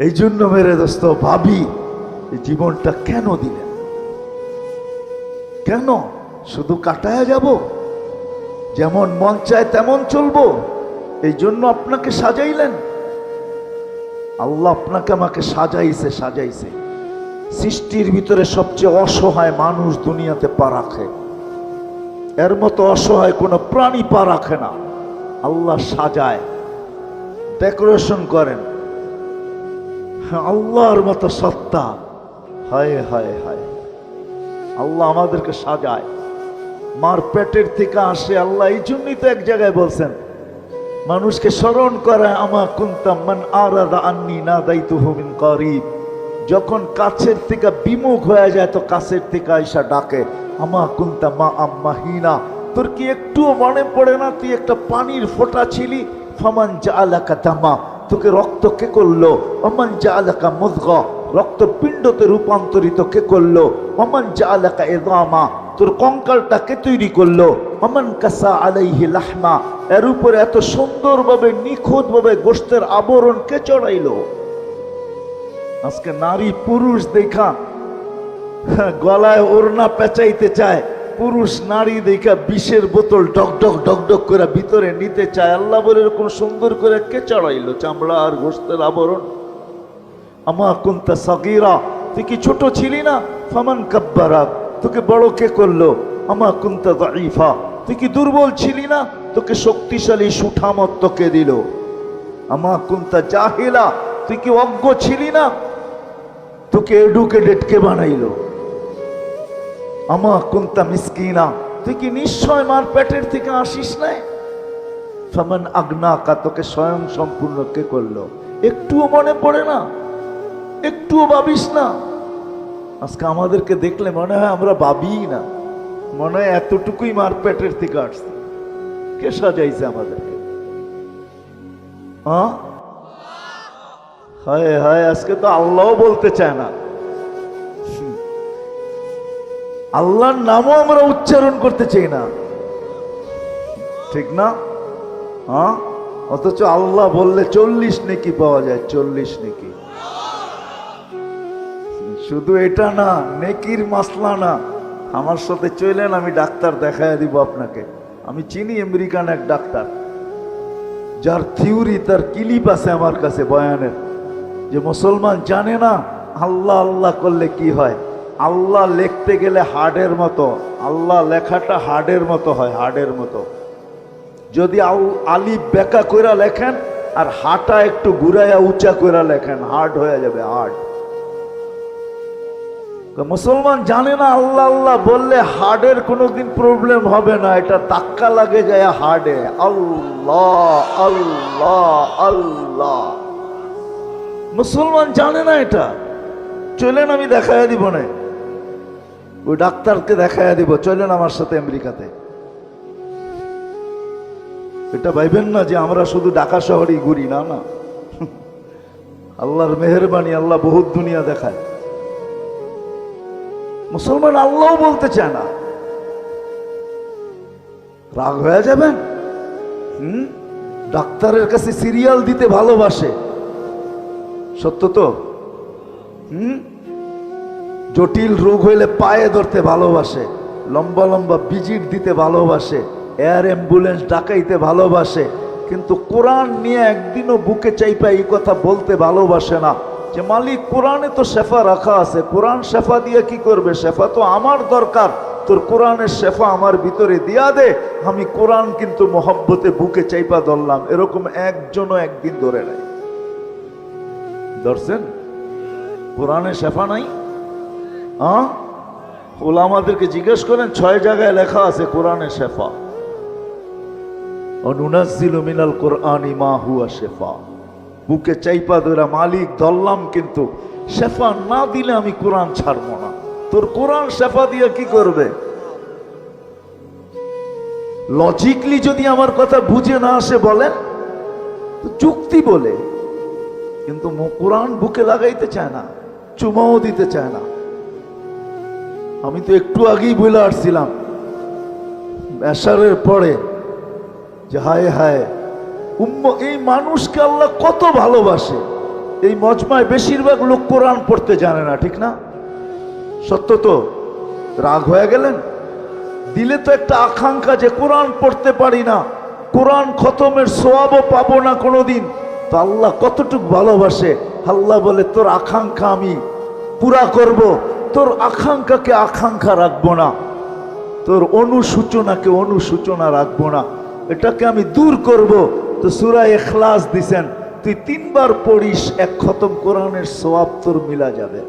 এই জন্য মেরে দোস্ত, ভাবি জীবনটা কেন দিলেন? কেন? শুধু কাটায় যাব? যেমন মন চায় তেমন চলবো। এই জন্য আপনাকে সাজাইলেন। আল্লাহ আপনাকে আমাকে সাজাইছে সাজাইছে। সৃষ্টির ভিতরে সবচেয়ে অসহায় মানুষ দুনিয়াতে পা রাখে। এর মতো অসহায় কোনো প্রাণী পা রাখে না। আল্লাহ সাজায়, ডেকোরেশন করেন। আল্লাহর মতো সত্তা। হায় হায় হায়। আল্লাহ আমাদেরকে সাজায়। মার পেটের থেকে আসে আল্লাহ, এই জন্যই তো এক জায়গায় বলছেন, মানুষকে স্মরণ করে আমা কুন্তাম মান আরাদা আন্নি না দায়িত্ব হুমিন করিব। যখন কাছের থেকে বিমুখ হয়ে যায়, তো কাছের থেকে আইসা ডাকে, আমা কুন্তা মা আম্মা হিনা, তোর কি একটুও মনে পড়ে না? তুই একটা পানির ফোঁটা ছিলি? ফমান যা আলাকা দামা তোকে রক্ত কে করল? অমান যা আলাকা মুদগ রক্তপিণ্ডতে রূপান্তরিত কে করল? অমান যা আলাকা এদামা তোর কঙ্কালটা কে তৈরি করল? অমান কাসা আলাইহি লাহমা এর উপরে এত সুন্দরভাবে নিখুঁতভাবে গোষ্ঠের আবরণ কে চড়াইলো? আজকে নারী পুরুষ দেখা হ্যাঁ, গলায় ওড়না পেঁচাইতে চায়। পুরুষ, নারী দেখা বিষের বোতল ডক ডক ডক ডক করে ভিতরে নিতে চায়। আল্লাহ বলে, এরকম সুন্দর করে কে চড়াইলো? চামড়া আর গোস্তের আবরণ? আমা কুন্তা সগিরা, তুই কি ছোট ছিলি না? ফামান কাব্বারাক তোকে বড় কে করল? আমা কুন্তা দাইফা তুই কি দুর্বল ছিলি না? তোকে শক্তিশালী সুঠামত্ব তোকে দিল। আমা কুন্তা জাহিলা, তুই কি অজ্ঞ ছিলি না? তোকে এডুকেটেড কে বানাইলো? আমা কুন্তা মিসকিনা, তুই কি নিশ্চয় মার পেটের থেকে আসিস নাই? ফামান আগ্নাকা, তোকে স্বয়ং সম্পূর্ণ কে করল? একটুও মনে পড়ে না, একটুও ভাবিস না। আজকে আমাদেরকে দেখলে মনে হয় আমরা ভাবিই না, মনে হয় এতটুকুই মার পেটের থেকে আসছে। কে সাজাইছে আমাদেরকে? হ্যাঁ হায় হায়, আজকে তো আল্লাহ বলতে চায় না। আল্লাহর নামও আমরা উচ্চারণ করতে চাই না। ঠিক না? হ্যাঁ? অথচ আল্লাহ বললে চল্লিশ নেকি পাওয়া যায়, চল্লিশ নেকি। শুধু এটা না, নেকির মাসলা না। আমার সাথে চলেন, আমি ডাক্তার দেখায় দিব আপনাকে। আমি চিনি আমেরিকান এক ডাক্তার। যার থিওরি, তার কিলিপ আছে আমার কাছে বয়ানের। যে মুসলমান জানে না, আল্লাহ আল্লাহ করলে কি হয়? আল্লাহ লিখতে গেলে হার্ডের মতো, আল্লাহ লেখাটা হার্ডের মতো হয়, হার্ডের মতো। যদি আল- বেকা কইরা লেখেন, আর হাটা একটু ঘুরাইয়া উঁচা কইরা লেখেন, হার্ড হয়ে যাবে, হার্ড। মুসলমান জানে না, আল্লাহ আল্লাহ বললে হার্ডের কোনোদিন প্রবলেম হবে না, এটা ধাক্কা লাগে যায় হার্ডে। আল্লাহ আল্লাহ আল্লাহ। মুসলমান জানে না এটা। চলেন আমি দেখাইয়া দিব না। ওই ডাক্তারকে দেখাইয়া দিব, চলেন আমার সাথে আমেরিকাতে। এটা ভাইবেন না যে আমরা শুধু ঢাকা শহরেই ঘুরি, না না। আল্লাহর মেহরবানি, আল্লাহ বহুত দুনিয়া দেখায়। মুসলমান আল্লাহ বলতে চায় না। রাগ হয়ে যাবেন? হুম? ডাক্তারের কাছে সিরিয়াল দিতে ভালোবাসে। সত্য তো? হুম? জটিল রোগ হইলে পায়ে ধরতে ভালোবাসে, লম্বা লম্বা ভিজিট দিতে ভালোবাসে, এয়ার অ্যাম্বুলেন্স ডাকাইতে ভালোবাসে, কিন্তু কোরআন নিয়ে একদিনও বুকে চাইপা এই কথা বলতে ভালোবাসে না। যে মালিক, কোরআনে তো শেফা রাখা আছে, কোরআন শেফা দিয়ে কি করবে? শেফা তো আমার দরকার, তোর কোরআনের শেফা আমার ভিতরে দিয়া দে, আমি কোরআন কিন্তু মহব্বতে বুকে চাইপা ধরলাম, এরকম একজনও একদিন ধরে নাই। ধরছেন? কোরআনে শেফা নাই? হ্যাঁ? ওলামাদেরকে জিজ্ঞেস করেন, ছয় জায়গায় লেখা আছে কোরআনে শেফা। অনুনাজিল মিনাল কোরআন মা হুয়া শেফা। বুকে চাইপা ধরা মালিক ধরলাম, কিন্তু শেফা না দিলে আমি কোরআন ছাড়বো না। তোর কোরআন শেফা দিয়ে কি করবে? লজিকলি যদি আমার কথা বুঝে না আসে বলেন, তো যুক্তি বলে। কিন্তু কোরআন বুকে লাগাইতে চায় না, চুমাও দিতে চায় না। আমি তো একটু আগেই বলে আসছিলাম। এশারের পরে যে হায় হায়, উম্ম, এই মানুষকে আল্লাহ কত ভালোবাসে। এই মজমায় বেশিরভাগ লোক কোরআন পড়তে জানে না, ঠিক না? সত্য তো? রাগ হয়ে গেলেন? দিলে তো একটা আকাঙ্ক্ষা যে কোরআন পড়তে পারি না, কোরআন খতমের সোয়াবও পাবো না কোনোদিন। তো আল্লাহ কতটুক ভালোবাসে? আল্লাহ বলে, তোর আকাঙ্ক্ষা আমি পুরা করব। তোর আকাঙ্ক্ষাকে আকাঙ্ক্ষা রাখব না। তোর অনুসূচনাকে অনুসূচনা রাখব না। এটাকে আমি দূর করব। তো সুরা এখলাস দিছেন, তুই তিনবার পড়িস, এক খতম কোরআনের সোয়াব তোর মিলা যাবে।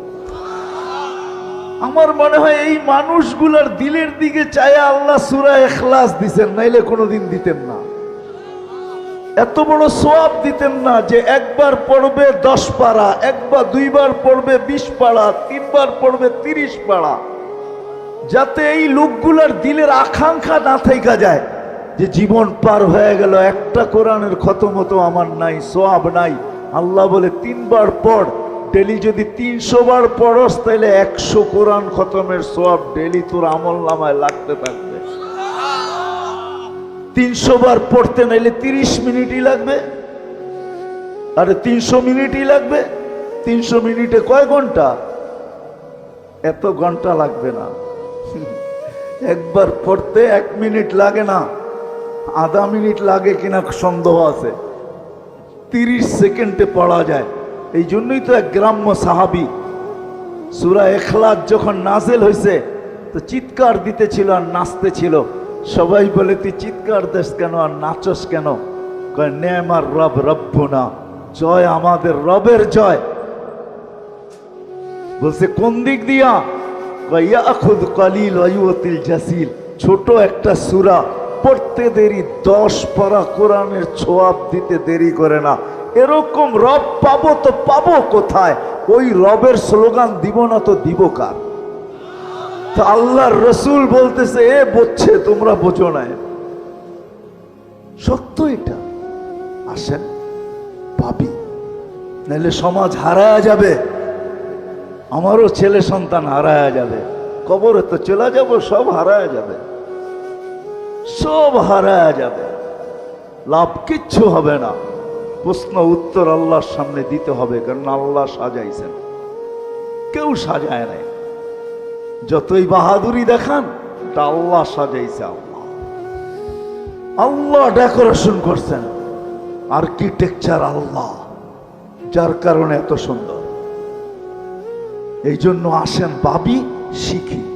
আমার মনে হয় এই মানুষগুলার দিলের দিকে চায়া আল্লাহ সুরা এখলাস দিছেন, নাইলে কোনোদিন দিতেন না। এত বড় সোয়াব দিতেন না যে একবার পড়বে দশ পাড়া, একবার দুইবার পড়বে বিশ পাড়া, তিনবার পড়বে তিরিশ পাড়া। যাতে এই লোকগুলার দিলের আকাঙ্ক্ষা না থাইকা যায়, যে জীবন পার হয়ে গেল, একটা কোরআনের খতমতো আমার নাই সোয়াব নাই। আল্লাহ বলে, তিনবার পড়, ডেলি যদি তিনশো বার পড়স তাহলে একশো কোরআন খতমের সোয়াব ডেলি তোর আমল নামায় লাগতে থাকবে তিনশো বার পড়তে নাইলে তিরিশ মিনিটই লাগবে। আরে তিনশো মিনিটই লাগবে। তিনশো মিনিটে কয় ঘণ্টা? এত ঘণ্টা লাগবে না। একবার পড়তে এক মিনিট লাগে না। আধা মিনিট লাগে কিনা সন্দেহ আছে। তিরিশ সেকেন্ডে পড়া যায়। এই জন্যই তো এক গ্রাম্য সাহাবি সুরা এখলাস যখন নাজেল হয়েছে তো চিৎকার দিতেছিল আর নাচতেছিল। সবাই বলে, তুই চিৎকার দেশ কেন আর নাচস কেন? কয় নেমার রব রব্বনা, জয় আমাদের রবের জয়। বলছে, কোন দিক দিয়া? কয় ইয়াখুদ কালিল ওয়ায়ুতিল জাসিল। ছোট একটা সূরা, পড়তে দেরি, দশ পারা কোরআনের ছোয়াব দিতে দেরি করে না। এরকম রব পাবো তো পাবো কোথায়? ওই রবের স্লোগান দিব না তো দিব কার? তো আল্লাহর রসুল বলতেছে, এ বলছে তোমরা বোঝো না সত্য এটা। আসেন পাবি নাহলে সমাজ হারায়া যাবে। আমারও ছেলে সন্তান হারায়া যাবে। কবরে তো চলে যাব, সব হারায়া যাবে। সব হারায়া যাবে। লাভ কিচ্ছু হবে না। প্রশ্ন, উত্তর আল্লাহর সামনে দিতে হবে কারণ আল্লাহ সাজাইছেন। কেউ সাজায় নাই। যতই বাহাদুরি দেখান, তা আল্লাহ সাজাইছে আল্লাহ। আল্লাহ ডেকোরেশন করছেন। আর্কিটেকচার আল্লাহ, যার কারণে এত সুন্দর। এই জন্য আসেন বাবি শিখি।